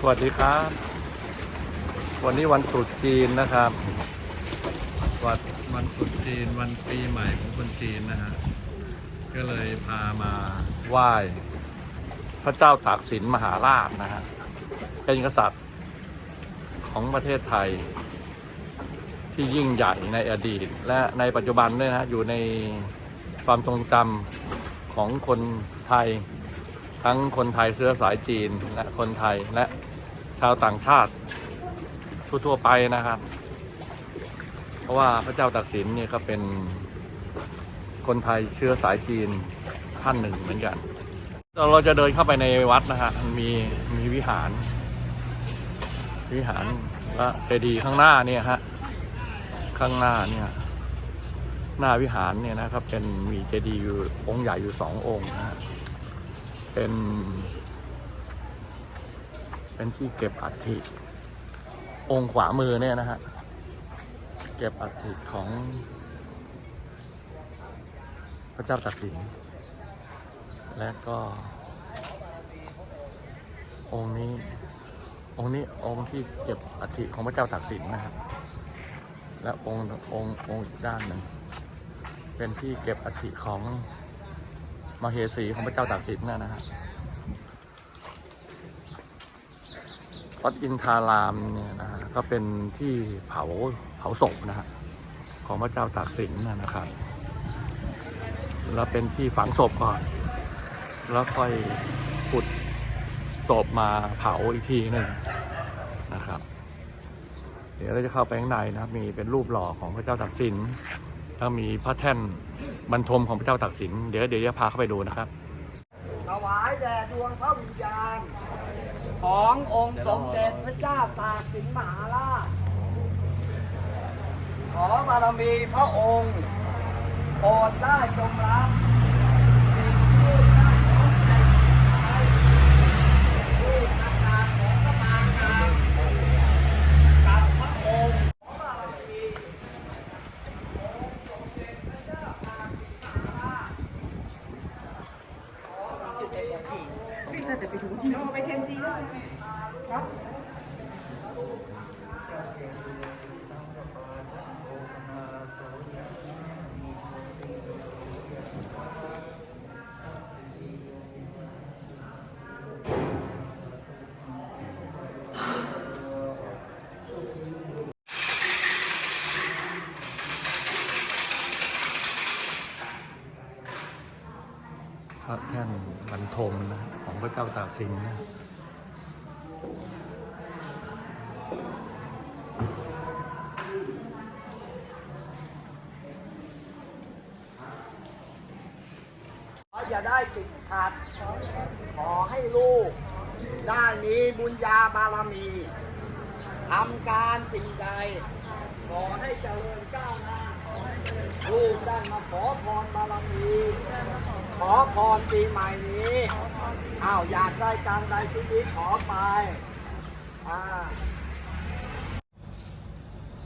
สวัสดีครับ วันนี้วันตรุษจีนนะครับวันวันตรุษจีนวันปีใหม่ของคนจีนนะฮะก็เลยพามาไหว้พระเจ้าตากสินมหาราชนะฮะเป็นกษัตริย์ของประเทศไทย ที่ยิ่งใหญ่ในอดีต และในปัจจุบันด้วยนะอยู่ในความทรงจำของคนไทย ทั้งคนไทยเชื้อสายจีนและคนไทยและชาวต่างชาติทั่วๆไปนะครับ เพราะว่าพระเจ้าตากสินเนี่ยก็เป็นคนไทยเชื้อสายจีนท่านหนึ่งเหมือนกัน เราจะเดินเข้าไปในวัดนะฮะมีมีวิหาร วิหารและเจดีย์ข้างหน้าเนี่ยฮะข้างหน้าเนี่ยหน้าวิหารเนี่ยนะครับเป็นมีเจดีย์อยู่องค์ใหญ่อยู่สององค์นะฮะ เป็น เป็นที่เก็บอัฐิองค์ขวามือเนี่ยนะฮะ เก็บอัฐิของ พระเจ้าตากสิน และก็ องค์นี้ องค์นี้องค์ที่เก็บอัฐิของพระเจ้าตากสินนะครับ และองค์องค์องค์อีกด้านหนึ่ง เป็นที่เก็บอัฐิของ มาเหสีของพระเจ้าตากสินนะนะฮะวัดอินทารามเนี่ยนะฮะก็เป็นที่เผาเผาศพนะฮะของพระเจ้าตากสินนะนะครับแล้วเป็นที่ฝังศพก่อน แล้วค่อยขุดศพมาเผาอีกทีหนึ่งนะครับ เดี๋ยวเราจะเข้าไปข้างในนะมีเป็นรูปหล่อของพระเจ้าตากสินแล้วมีพระแท่น บรรทมของพระเจ้าตากสิน เดี๋ยวเดี๋ยวจะพาเข้าไปดูนะครับ ถวายแด่ดวงพระวิญญาณ ขององค์สมเด็จพระเจ้าตากสินมหาราช ขอบารมีพระองค์โปรดได้จงรับสิ่งที่ได้น้อมใจไว้ที่ประกาศของพระมางามกับพระองค์ขอบารมีองค์สมเด็จพระเจ้าตากสินมหาราช พร ระแท่นบรรทมนะของพระเจ้าตากสินนะขออย่าได้ติดขัด ขอให้ลูก ได้มีบุญญาบารมีทำการสิ่งใด ขอให้เจริญก้าวหน้าลูกได้มาขอพรบารมี ขอพรปีใหม่นี้อ้าวอยากได้การใดชีวิตขอไปอ่า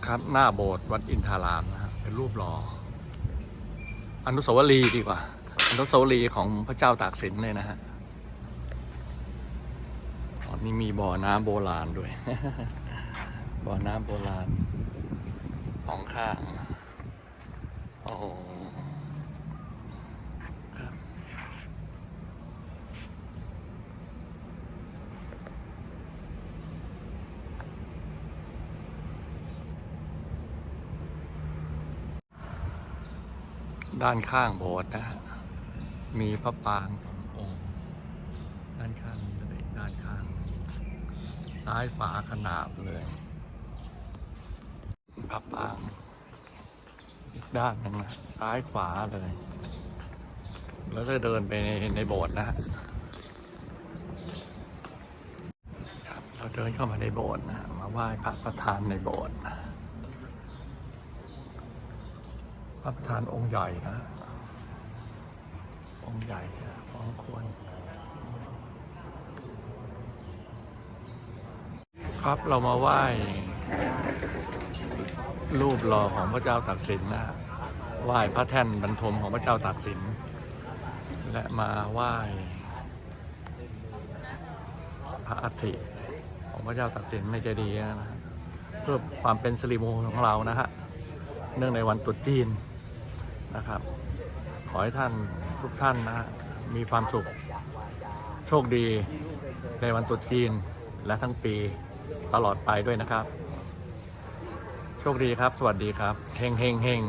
ครับหน้าโบสถ์วัดอินทารามนะฮะเป็นรูปหล่ออนุสาวรีย์ดีกว่า อนุสาวรีย์ของพระเจ้าตากสินเลยนะฮะอ๋อนี่มีบ่อน้ำโบราณด้วย บ่อน้ำโบราณสองข้าง โอ้โหครับ ด้านข้างโบสถ์นะฮะมีพระปางสององค์ด้านข้างเลยด้านข้าง ซ้ายฝาขนาบเลยพระปางอีกด้านหนึ่งนะซ้ายขวาเลย แล้วจะเดินไปในในโบสถ์นะฮะครับเราเดินเข้ามาในโบสถ์นะมาไหว้พระประธานในโบสถ์นะ พระประธานองค์ใหญ่นะ องค์ใหญ่พอสมควร ครับเรามาไหว้ รูปหล่อของพระเจ้าตากสินนะไหว้พระแท่นบรรทมของพระเจ้าตากสิน และมาไหว้พระอัฐิของพระเจ้าตากสินในเจดีย์นะฮะเพื่อความเป็นสิริมงคลของเรานะฮะ เนื่องในวันตรุษจีน นะครับ ขอให้ท่านทุกท่านนะฮะมีความสุข โชคดีในวันตรุษจีนและทั้งปีตลอดไปด้วยนะครับ โชคดีครับ สวัสดีครับ เฮงเฮงเฮง